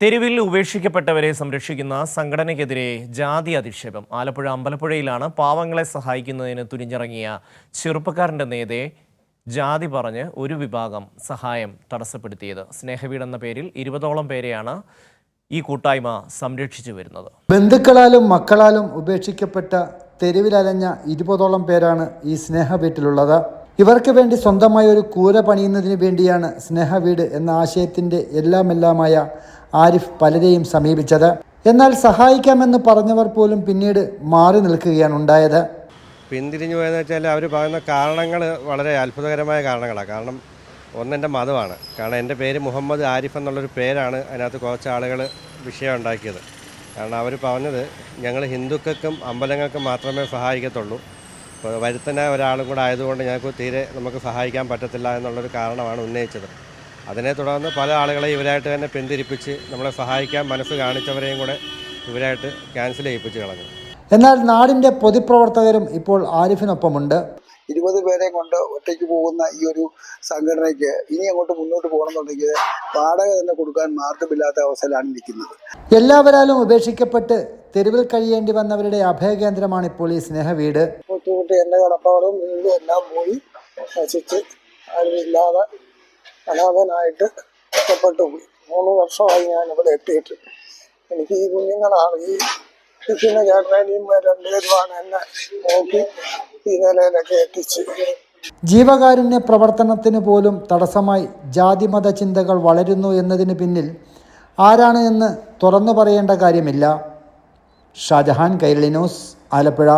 തെരുവിൽ ഉപേക്ഷിക്കപ്പെട്ടവരെ സംരക്ഷിക്കുന്ന സംഘടനയ്ക്കെതിരെ ജാതി അധിക്ഷേപം. ആലപ്പുഴ അമ്പലപ്പുഴയിലാണ് പാവങ്ങളെ സഹായിക്കുന്നതിന് തുനിഞ്ഞിറങ്ങിയ ചെറുപ്പക്കാരന്റെ നേരെ ജാതി പറഞ്ഞ് ഒരു വിഭാഗം സഹായം തടസ്സപ്പെടുത്തിയത്. സ്നേഹവീടെന്ന പേരിൽ ഇരുപതോളം പേരെയാണ് ഈ കൂട്ടായ്മ സംരക്ഷിച്ചു വരുന്നത്. ബന്ധുക്കളാലും മക്കളാലും ഉപേക്ഷിക്കപ്പെട്ട തെരുവിലലഞ്ഞ ഇരുപതോളം പേരാണ് ഈ സ്നേഹ വീട്ടിലുള്ളത് ഇവർക്ക് വേണ്ടി സ്വന്തമായ ഒരു കൂര പണിയുന്നതിന് വേണ്ടിയാണ് സ്നേഹവീട് എന്ന ആശയത്തിന്റെ എല്ലാമെല്ലാമായ ആരിഫ് പലരെയും സമീപിച്ചത്. എന്നാൽ സഹായിക്കാമെന്ന് പറഞ്ഞവർ പോലും പിന്നീട് മാറി നിൽക്കുകയാണ് ഉണ്ടായത്. പിന്തിരിഞ്ഞു പോയെന്ന് വെച്ചാൽ അവർ പറയുന്ന കാരണങ്ങൾ വളരെ അത്ഭുതകരമായ കാരണങ്ങളാണ്. കാരണം ഒന്നെന്റെ മതമാണ്. കാരണം എന്റെ പേര് മുഹമ്മദ് ആരിഫ് എന്നുള്ളൊരു പേരാണ് അതിനകത്ത് കുറച്ച് ആളുകൾ വിഷയം ഉണ്ടാക്കിയത്. കാരണം അവർ പറഞ്ഞത് ഞങ്ങൾ ഹിന്ദുക്കൾക്കും അമ്പലങ്ങൾക്കും മാത്രമേ സഹായിക്കത്തുള്ളൂ. അപ്പോൾ വരുത്തനായ ഒരാളും കൂടെ ആയതുകൊണ്ട് ഞങ്ങൾക്ക് തീരെ നമുക്ക് സഹായിക്കാൻ പറ്റത്തില്ല എന്നുള്ളൊരു കാരണമാണ് ഉന്നയിച്ചത്. അതിനെ തുടർന്ന് പല ആളുകളെ ഇവരായിട്ട് തന്നെ പിന്തിരിപ്പിച്ച് നമ്മളെ സഹായിക്കാൻ മനസ്സ് കാണിച്ചവരെയും കൂടെ ഇവരായിട്ട് ക്യാൻസൽ ചെയ്യിപ്പിച്ച് കളഞ്ഞു. എന്നാൽ നാടിന്റെ പൊതുപ്രവർത്തകരും ഇപ്പോൾ ആരിഫിനൊപ്പമുണ്ട്. ഇരുപത് പേരെ കൊണ്ട് ഒറ്റയ്ക്ക് പോകുന്ന ഈ ഒരു സംഘടനയ്ക്ക് ഇനി അങ്ങോട്ട് മുന്നോട്ട് പോകണമെന്നുണ്ടെങ്കിൽ വാടക തന്നെ കൊടുക്കാൻ മാർഗമില്ലാത്ത അവസ്ഥയിലാണ് നിൽക്കുന്നത് എല്ലാവരാലും ഉപേക്ഷിക്കപ്പെട്ട് തെരുവിൽ കഴിയേണ്ടി വന്നവരുടെ അഭയകേന്ദ്രമാണ് ഇപ്പോൾ ഈ സ്നേഹ വീട് ബുദ്ധിമുട്ട് എന്റെ കടപ്പാടും വീടും എല്ലാം പോയി നശിച്ച് ആരുമില്ലാതെ അനാഥനായിട്ട് ഒറ്റപ്പെട്ടു പോയി. മൂന്ന് വർഷമായി ഞാൻ ഇവിടെ എത്തിയിട്ട്. എനിക്ക് ഈ കുഞ്ഞുങ്ങളാണ്. ഈ നിൽക്കുന്ന ചേട്ടനും രണ്ടുപേരുമാണ് എന്നെ നോക്കി ഈ നിലയിലൊക്കെ എത്തിച്ച്. ജീവകാരുണ്യ പ്രവർത്തനത്തിന് പോലും തടസ്സമായി ജാതിമത ചിന്തകൾ വളരുന്നു എന്നതിന് പിന്നിൽ ആരാണ് എന്ന് തുറന്നു പറയേണ്ട കാര്യമില്ല. ഷാജഹാൻ കൈരളി ന്യൂസ് ആലപ്പുഴ.